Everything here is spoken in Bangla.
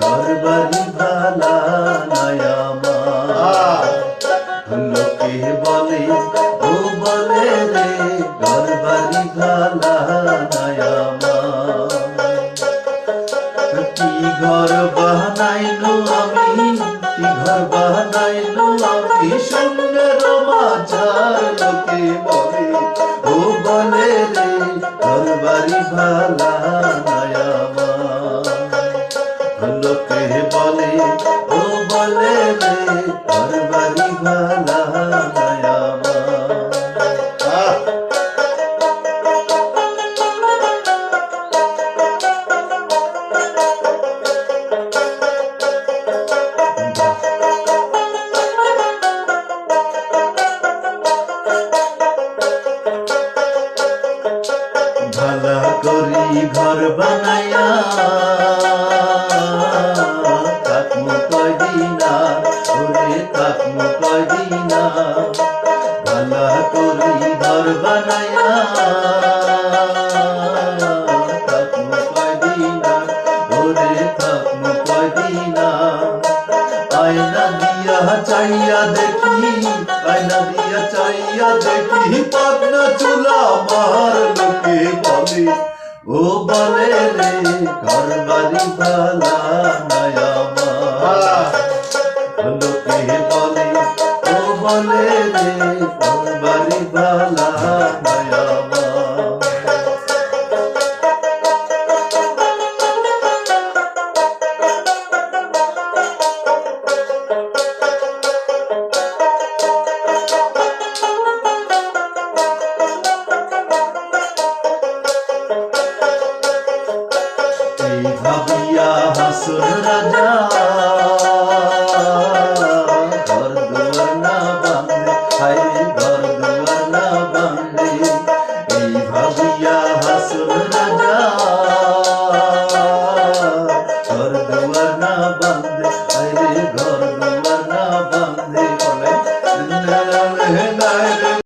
ঘর বাড়ি ভালা আমার লোকে বলে, ও বলে রে ঘর বাড়ি ভালা আমার কি ঘর বানাইলো আমি, কি ঘর বানাইলো আমি, সুন্দর মাঝার লোকে বলে, ও বলে রে ঘর বলে ও বলে রে ঘর বাড়ি ভালা! ভালা করি ঘর বানায়া থাকমু ওরে থাকমু কয়দিনা ভালা করি ঘর বানায়া। থাকমু কয়দিনা ওরে থাকমু কয়দিনা আয়না দিয়া চাইয়া দেখি, আয়না দিয়া চাইয়া দেখি পাবনা চুলা মার লোকে বলে, ও বলে রে, ঘর বাড়ি ভালা নয়া লোকে বলে ও বলে রে বাড়ি এই ভাবিয়া হাসুর রাজা